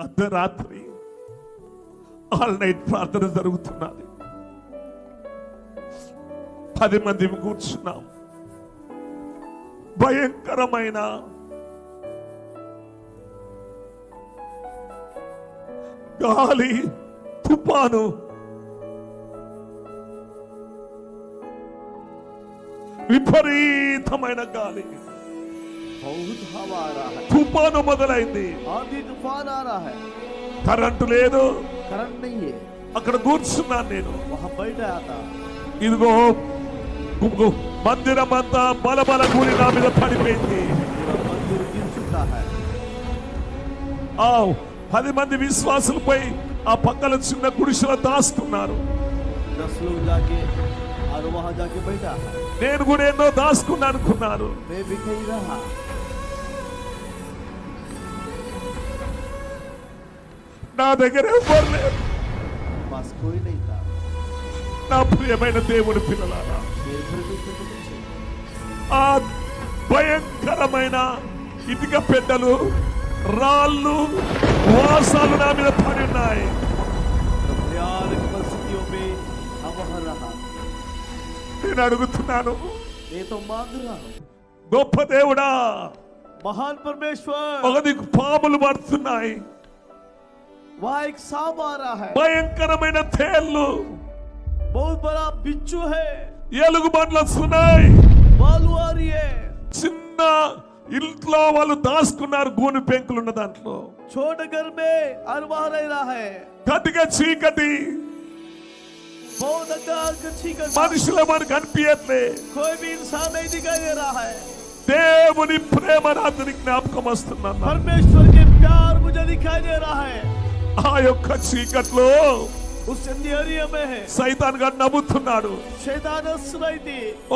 అర్ధరాత్రి all night ప్రార్థన జరుగుతున్నది. పది మంది కూర్చున్నాం. భయంకరమైన గాలి తుఫాను. విపరీతమైన గాలి. తుఫాను మొదలైంది. కరెంటు లేదు. అక్కడ కూర్చున్నాను నేను. ఇదిగో మందిరం అంతా బల బల కూలి నా మీద పడిపోయింది. పది మంది పోయి ఆ పక్కన చిన్న గుడిసెలో దాస్తున్నారు. నేను కూడా ఎన్నో దాసుకున్నా అనుకున్నాను నా దగ్గర ఎవ్వరు లేరు. నా ప్రియమైన దేవుడు పిల్లలారా ఆ భయంకరమైన ఇటుక పెద్దలు రాళ్ళు వాసాలు నా మీద పడి ఉన్నాయి. నేను అడుగుతున్నాను గొప్ప దేవుడా మహాన్ పరమేశ్వర్. ఒక పాములు పడుతున్నాయి. భయంకరమైన తేళ్ళు బహుత్ బడా బిచ్చు హై. హే ఎలుగుబండ్లు వస్తున్నాయి. చిన్న ఇంట్లో వాళ్ళు దాచుకున్నారు గూని పెంకులు ఉన్న దాంట్లో. చోట గర్మే అనుమానైరాహే గట్టిగా చీకటి. మనుషుల మనకు అనిపించట్లే దేవుని ప్రేమ నా జ్ఞాపకం వస్తున్నాను పరమేశ్వర్ కే ప్యార్ ముజే దిఖాయి దే రహా హై. ఆ యొక్క చీకట్లో సైతాన్ గారు నవ్వుతున్నాడు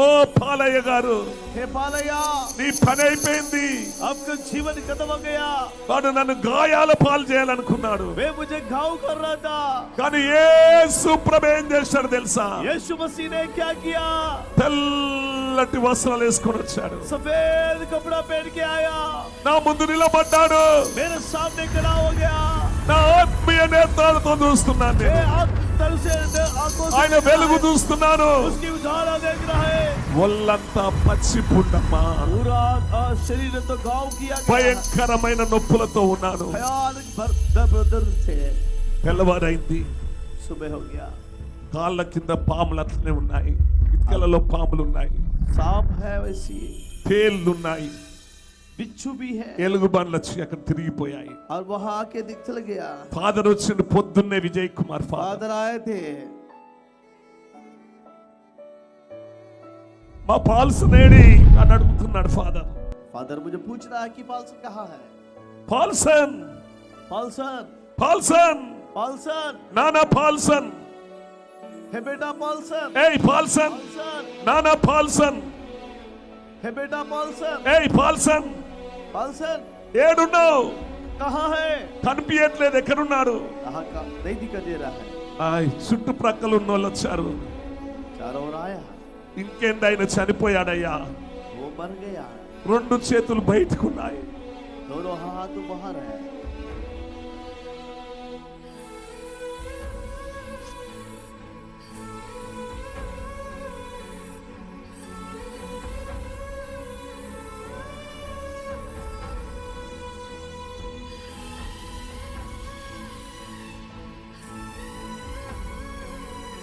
ఓ పాలయ్య గారు నీ పని అయిపోయింది. జీవన వాడు నన్ను గాయాల పాలు చేయాలనుకున్నాడు. కానీ ఏ సుప్రభ ఏం చేశాడు తెలుసా? తెల్లటి వస్త్రాలు వేసుకొని వచ్చాడు. నా ముందు నిలబడ్డాడు. నా ఆత్మీయ నేత్రాలతో చూస్తున్నాను ఆయన వెలుగు చూస్తున్నాను. ఒళ్ళంతా పచ్చిపుండమ్మా భయంకరమైన నొప్పులతో ఉన్నాను. తెల్లవారైంది. కాళ్ళ కింద పాములు అట్లనే ఉన్నాయి. ఇటుకలలో పాములు ఉన్నాయి. ఉన్నాయి. बिच्छू भी है ఎలుగు బండ్లు వచ్చి అక్కడ తిరిగిపోయాయి और वहां आके दिख चल गया ఫాదర్ వచ్చిండు పొద్దున్నే విజయ్ కుమార్ ఫాదర్ फादर आए थे మా పాల్స్ నేడి అని అడుగుతున్నాడు ఫాదర్ फादर मुझे पूछ रहा है कि पालसन कहाँ है పాల్సన్ पालसन పాల్సన్ पालसन నానా పాల్సన్ है बेटा पालसन ఏయ్ పాల్సన్ पालसन నానా పాల్సన్ है बेटा पालसन ఏయ్ పాల్సన్ పల్సన్. ఏడున్నావు? కనిపించట్లేదు ఎక్కడున్నాడు? చుట్టుప్రక్కల ఉన్న వాళ్ళు వచ్చారు ఇంకేంది ఆయన చనిపోయాడయ్యా? రెండు చేతులు బయటకున్నాయి.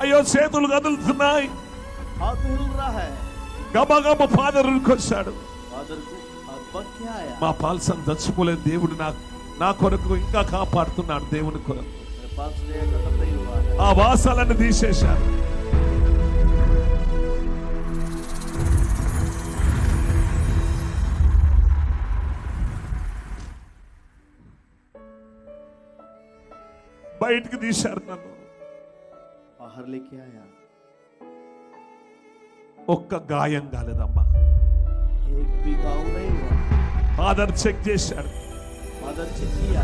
అయ్యో చేతులు కదులుతున్నాయి. గబగబ ఫాదర్ వచ్చాడు మా పాల్సం దచ్చుకోలేదు దేవుడు నాకు నా కొరకు ఇంకా కాపాడుతున్నాడు దేవుని కొరకు. ఆ వాసాలను తీసేశారు. బయటికి తీశారు నన్ను. बाहर लेके आया ఒక్క గాయం కాలేదమ్మా एक भी गाँव नहीं हुआ ఫాదర్ చెక్ చేశాడు फादर चेक किया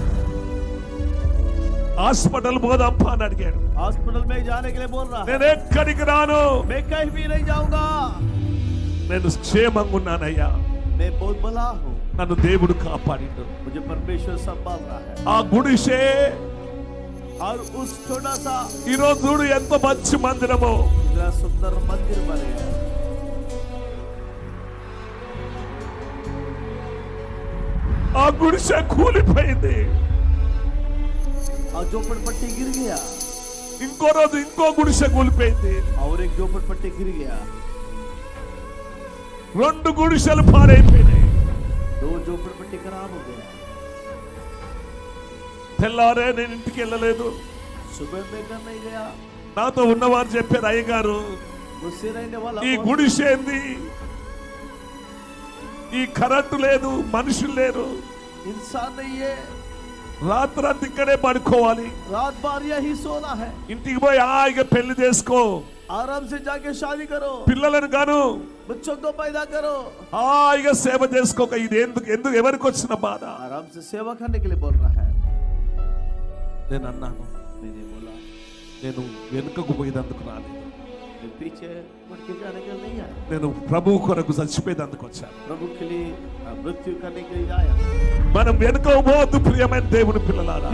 హాస్పిటల్ పోదాంపా అని అడిగాడు हॉस्पिटल में जाने के लिए बोल रहा है నేను ఎక్కడికి రాను मैं कहीं भी नहीं जाऊंगा నేను క్షేమంగా ఉన్నానయ్యా मैं बहुत बला हूँ నన్ను దేవుడు కాపాడిండు मुझे परमेश्वर संभाल रहा है ఆ గుడిసే और उस छोटा सा ఈ రోజు చూడు ఎంత మంచి మందిరమో इतना सुंदर मंदिर बनेगा ఆ గుడిసె కూలిపోయింది और झोपड़पट्टी गिर गया ఇంకో రోజు ఇంకో గుడిసె కూలిపోయింది और एक झोपड़पट्टी गिर गया రెండు గుడిసెలు పారైపోయినాయి दो झोपड़पट्टी खराब हो गया తెల్లారే నేను ఇంటికి వెళ్ళలేదు. నాతో ఉన్నవారు చెప్పారు అయ్యగారు ఈ గుడిసేంది ఈ కరెంటు లేదు మనుషులు లేరు. రాత్రంతా ఇక్కడే పడుకోవాలి. భార్య సోనా ఇంటికి పోయి హాయిగా పెళ్ళి చేసుకో. ఆరామ్ సే జాకే షాదీ కరో. పిల్లలను గాను. బచ్చోతో పైదా కరో. హాయిగా సేవ చేసుకోక ఇది ఎందుకు ఎందుకు ఎవరికి వచ్చిన బాధ? ఆరామ్ సే సేవ ఖానే కే బోల్ రహా హై. నేను అన్నాను నేను వెనుకకు పోయేదందుకు రాలేదు. నేను ప్రభు కొరకు చచ్చిపోయేదందుకు వచ్చాను. మనం వెనుక పోవద్దు ప్రియమైన దేవుని పిల్లలారా.